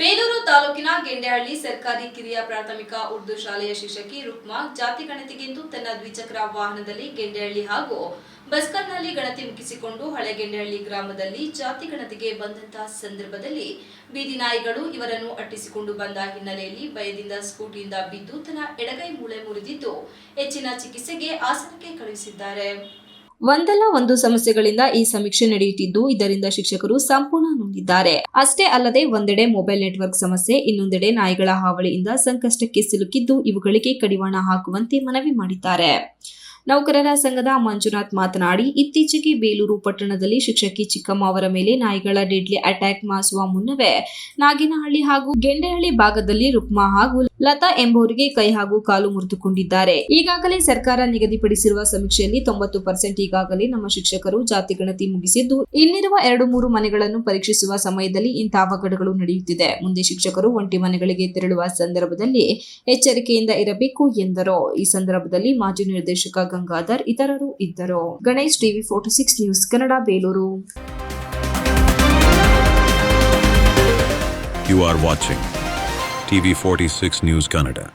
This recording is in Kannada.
ಬೇಲೂರು ತಾಲೂಕಿನ ಗೆಂಡೆಹಳ್ಳಿ ಸರ್ಕಾರಿ ಕಿರಿಯ ಪ್ರಾಥಮಿಕ ಉರ್ದು ಶಾಲೆಯ ಶಿಕ್ಷಕಿ ರುಕ್ಮಾ ಜಾತಿ ಗಣತಿಗೆಂದು ತನ್ನ ದ್ವಿಚಕ್ರ ವಾಹನದಲ್ಲಿ ಗೆಂಡೆಹಳ್ಳಿ ಹಾಗೂ ಬಸ್ಕರ್ನಲ್ಲಿ ಗಣತಿ ಮುಗಿಸಿಕೊಂಡು ಹಳೆ ಗೆಂಡೆಹಳ್ಳಿ ಗ್ರಾಮದಲ್ಲಿ ಜಾತಿ ಗಣತಿಗೆ ಬಂದಂತಹ ಸಂದರ್ಭದಲ್ಲಿ ಬೀದಿ ನಾಯಿಗಳು ಇವರನ್ನು ಅಟ್ಟಿಸಿಕೊಂಡು ಬಂದ ಹಿನ್ನೆಲೆಯಲ್ಲಿ ಭಯದಿಂದ ಸ್ಕೂಟಿಯಿಂದ ಬಿದ್ದು ತನ್ನ ಎಡಗೈ ಮೂಳೆ ಮುರಿದಿದ್ದು ಹೆಚ್ಚಿನ ಚಿಕಿತ್ಸೆಗೆ ಆಸನಕ್ಕೆ ಕಳುಹಿಸಿದ್ದಾರೆ. ಒಂದಲ್ಲ ಒಂದು ಸಮಸ್ಯೆಗಳಿಂದ ಈ ಸಮೀಕ್ಷೆ ನಡೆಯುತ್ತಿದ್ದು, ಇದರಿಂದ ಶಿಕ್ಷಕರು ಸಂಪೂರ್ಣ ನೊಂದಿದ್ದಾರೆ. ಅಷ್ಟೇ ಅಲ್ಲದೆ ಒಂದೆಡೆ ಮೊಬೈಲ್ ನೆಟ್ವರ್ಕ್ ಸಮಸ್ಯೆ, ಇನ್ನೊಂದೆಡೆ ನಾಯಿಗಳ ಹಾವಳಿಯಿಂದ ಸಂಕಷ್ಟಕ್ಕೆ ಸಿಲುಕಿದ್ದು, ಇವುಗಳಿಗೆ ಕಡಿವಾಣ ಹಾಕುವಂತೆ ಮನವಿ ಮಾಡಿದ್ದಾರೆ. ನೌಕರರ ಸಂಘದ ಮಂಜುನಾಥ್ ಮಾತನಾಡಿ, ಇತ್ತೀಚೆಗೆ ಬೇಲೂರು ಪಟ್ಟಣದಲ್ಲಿ ಶಿಕ್ಷಕಿ ಚಿಕ್ಕಮ್ಮ ಅವರ ಮೇಲೆ ನಾಯಿಗಳ ಡೆಡ್ಲಿ ಅಟ್ಯಾಕ್ ಮಾಸುವ ಮುನ್ನವೇ ನಾಗಿನಹಳ್ಳಿ ಹಾಗೂ ಗೆಂಡೆಹಳ್ಳಿ ಭಾಗದಲ್ಲಿ ರುಕ್ಮಾ ಹಾಗೂ ಲತಾ ಎಂಬುವರಿಗೆ ಕೈ ಹಾಗೂ ಕಾಲು ಮುರಿದುಕೊಂಡಿದ್ದಾರೆ. ಈಗಾಗಲೇ ಸರ್ಕಾರ ನಿಗದಿಪಡಿಸಿರುವ ಸಮೀಕ್ಷೆಯಲ್ಲಿ ತೊಂಬತ್ತು ಪರ್ಸೆಂಟ್ ಈಗಾಗಲೇ ನಮ್ಮ ಶಿಕ್ಷಕರು ಜಾತಿ ಗಣತಿ ಮುಗಿಸಿದ್ದು ಇಲ್ಲಿರುವ ಎರಡು ಮೂರು ಮನೆಗಳನ್ನು ಪರೀಕ್ಷಿಸುವ ಸಮಯದಲ್ಲಿ ಇಂಥ ಅವಘಡಗಳು ನಡೆಯುತ್ತಿದೆ. ಮುಂದೆ ಶಿಕ್ಷಕರು ಒಂಟಿ ಮನೆಗಳಿಗೆ ತೆರಳುವ ಸಂದರ್ಭದಲ್ಲಿ ಎಚ್ಚರಿಕೆಯಿಂದ ಇರಬೇಕು ಎಂದರು. ಈ ಸಂದರ್ಭದಲ್ಲಿ ಮಾಜಿ ನಿರ್ದೇಶಕ ಗಂಗಾಧರ್, ಇತರರು ಇದ್ದರು Ganesh TV forty six news, Kannada, Belur You are watching TV46 News Kannada.